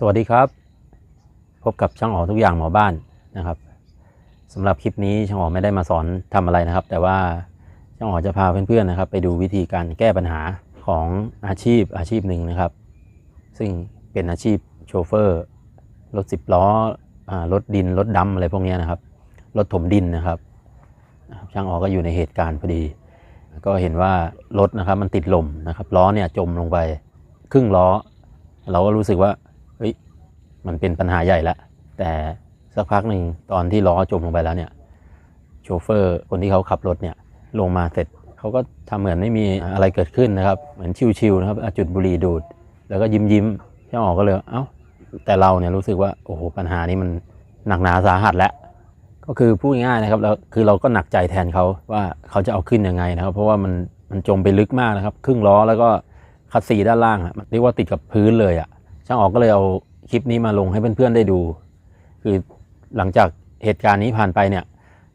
สวัสดีครับ พบกับช่างอ๋อทุกอย่างหมอบ้านนะครับสำหรับคลิปนี้ช่างอ๋อไม่ได้มาสอนทำอะไรนะครับ แต่ว่าช่างอ๋อจะพาเพื่อนๆนะครับ ไปดูวิธีการแก้ปัญหาของอาชีพอาชีพหนึ่งนะครับ ซึ่งเป็นอาชีพโชเฟอร์รถสิบล้อรถดินรถดำอะไรพวกนี้นะครับรถถมดินนะครับ ช่างอ๋อก็อยู่ในเหตุการณ์พอดี ก็เห็นว่ารถนะครับมันติดลมนะครับล้อเนี่ยจมลงไปครึ่งล้อ เราก็รู้สึกว่า เฮ้ยมันเป็นปัญหาใหญ่แล้วแต่สักพักหนึ่งตอนที่ล้อจมลงไปแล้วเนี่ยโชเฟอร์คนที่เขาขับรถเนี่ยลงมาเสร็จเขาก็ทำเหมือนไม่มีอะไรเกิดขึ้นนะครับ เหมือนชิวๆนะครับจุดบุหรี่ดูด แล้วก็ยิ้มยิ้มช่างออกก็เลยเอ้าแต่เราเนี่ยรู้สึกว่าโอ้โหปัญหานี้มันหนักหนาสาหัสแล้วก็คือพูดง่ายๆนะครับแล้วคือเราก็หนักใจแทนเขาว่าเขาจะเอาขึ้นยังไงนะครับ เพราะว่ามันมันจมไปลึกมากนะครับ ครึ่งล้อแล้วก็คัสซีด้านล่างอะเรียกว่าติดกับพื้นเลยอะ ช่างออกก็เลยเอาคลิปนี้มาลงให้เพื่อนๆได้ดู คือหลังจากเหตุการณ์นี้ผ่านไปเนี่ย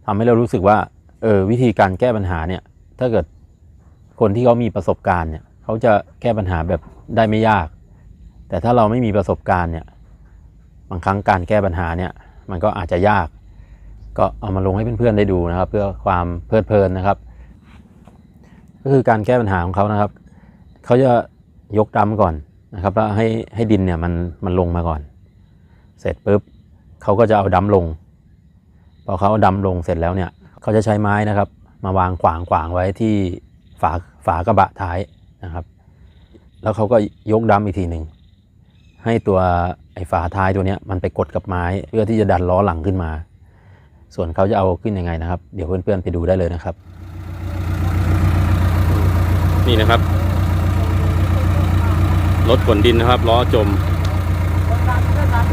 ทำให้เรารู้สึกว่าเออวิธีการแก้ปัญหาเนี่ยถ้าเกิดคนที่เขามีประสบการณ์เนี่ยเขาจะแก้ปัญหาแบบได้ไม่ยาก แต่ถ้าเราไม่มีประสบการณ์เนี่ยบางครั้งการแก้ปัญหาเนี่ยมันก็อาจจะยาก ก็เอามาลงให้เพื่อนๆได้ดูนะครับ เพื่อความเพลิดเพลินนะครับ ก็คือการแก้ปัญหาของเขานะครับเขาจะยกดำก่อน นะครับแล้วให้ให้ดินเนี่ยมันมันลงมาก่อน เสร็จปุ๊บเขาก็จะเอาดำลง พอเขาเอาดำลงเสร็จแล้วเนี่ยเขาจะใช้ไม้นะครับ มาวางขวางขวางไว้ที่ฝาฝากระบะท้ายนะครับ แล้วเขาก็ยกดำอีกทีหนึ่งให้ตัวไอ้ฝาท้ายตัวเนี้ยมันไปกดกับไม้เพื่อที่จะดันล้อหลังขึ้นมา ส่วนเขาจะเอาขึ้นยังไงนะครับ เดี๋ยวเพื่อนๆไปดูได้เลยนะครับ นี่นะครับ รถขนดินนะครับล้อจม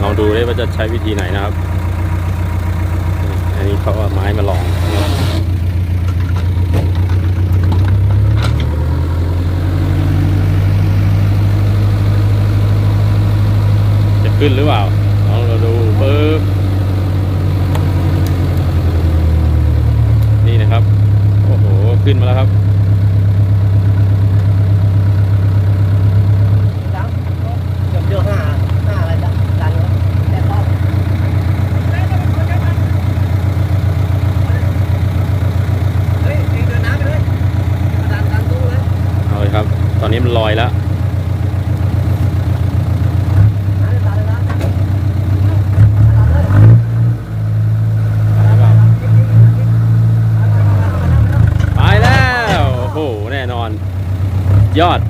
ลองดูได้ว่าจะใช้วิธีไหนนะครับ อันนี้เขาเอาไม้มาลองจะขึ้นหรือเปล่าลองเราดูปึ๊บนี่นะครับ โอ้โห ขึ้นมาแล้วครับ ดังเดี๋ยวเดี๋ยวห้าห้าอะไรดังดังแล้วแต่ก็เฮ้ยเองเดินน้ำไปเลยดันดันตู้เลย เอาเลยครับ ตอนนี้มันลอยแล้วไปแล้ว โอ้โห แน่นอน ยอด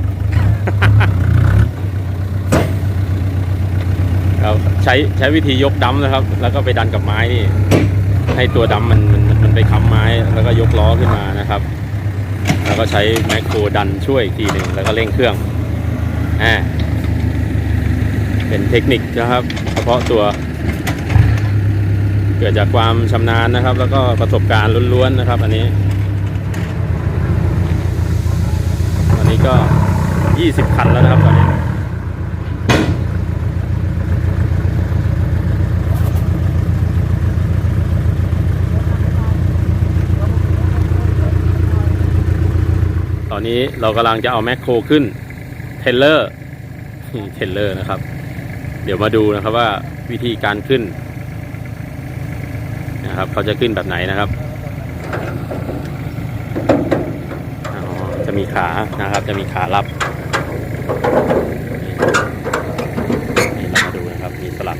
เราใช้ใช้วิธียกดัมนะครับ แล้วก็ไปดันกับไม้นี่ ให้ตัวดัมมันมันมันไปค้ำไม้ แล้วก็ยกล้อขึ้นมานะครับ แล้วก็ใช้แมคโครดันช่วยอีกทีหนึ่งแล้วก็เร่งเครื่องอ่าเป็นเทคนิคนะครับ เฉพาะตัว เกิดจากความชำนาญนะครับ แล้วก็ประสบการณ์ล้วนๆนะครับ อันนี้อันนี้ก็ 20 คันแล้วนะครับตอนนี้ อนนี้เรากำลังจะเอาแมคโครขึ้นเทเลอร์เทเลอร์นะครับ เดี๋ยวมาดูนะครับว่าวิธีการขึ้นนะครับเขาจะขึ้นแบบไหนนะครับจะมีขานะครับ จะมีขารับ นี่เรามาดูนะครับ มีสลับ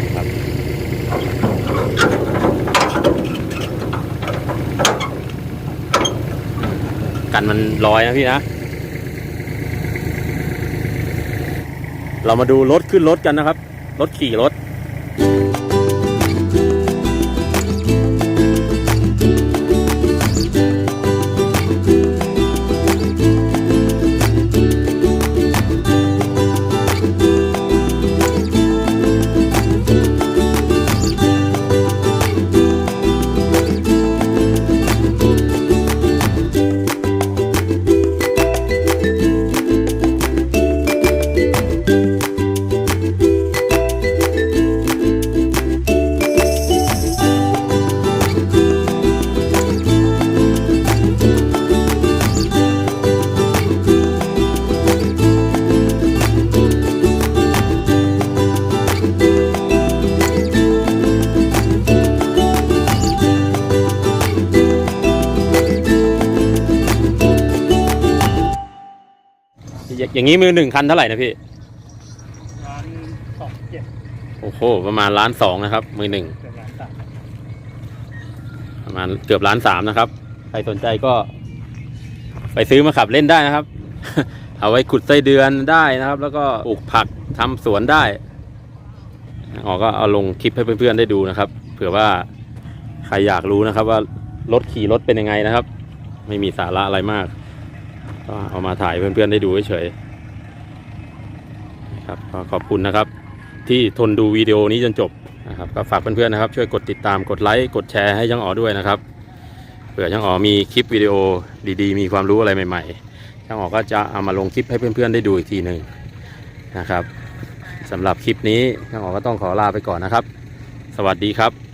นี่ครับกั นมันลอยนะพี่นะ เรามาดูรถขึ้นรถกันนะครับ รถขี่รถ อย่าอย่างนี้มือหนึ่งคันเท่าไหร่นะพี่ร้านสองเจ็ดโอ้โหประมาณล้านสองนะครับ มือหนึ่งเกือบร้านสามประมาณเกือบล้านสามนะครับ ใครสนใจก็ ไปซื้อมาขับเล่นได้นะครับ เอาไว้ขุดไส้เดือนได้นะครับ แล้วก็ปลูกผักทำสวนได้อ๋อก็เอาลงคลิปให้เพื่อนๆได้ดูนะครับ เผื่อว่าใครอยากรู้นะครับว่ารถขี่รถเป็นยังไงนะครับ ไม่มีสาระอะไรมาก ก็เอามาถ่ายเพื่อนๆได้ดูเฉยๆนะครับก็ขอบคุณนะครับ ที่ทนดูวิดีโอนี้จนจบนะครับก็ฝากเพื่อนๆนะครับ ช่วยกดติดตามกดไลค์กดแชร์ให้ช่างอ๋อด้วยนะครับเผื่อช่างอ๋อมีคลิปวิดีโอดีๆ มีความรู้อะไรใหม่ๆช่างอ๋อก็จะเอามาลงคลิปให้เพื่อนๆได้ดูอีกทีหนึ่งนะครับสำหรับคลิปนี้ช่างอ๋อก็ต้องขอลาไปก่อนนะครับ สวัสดีครับ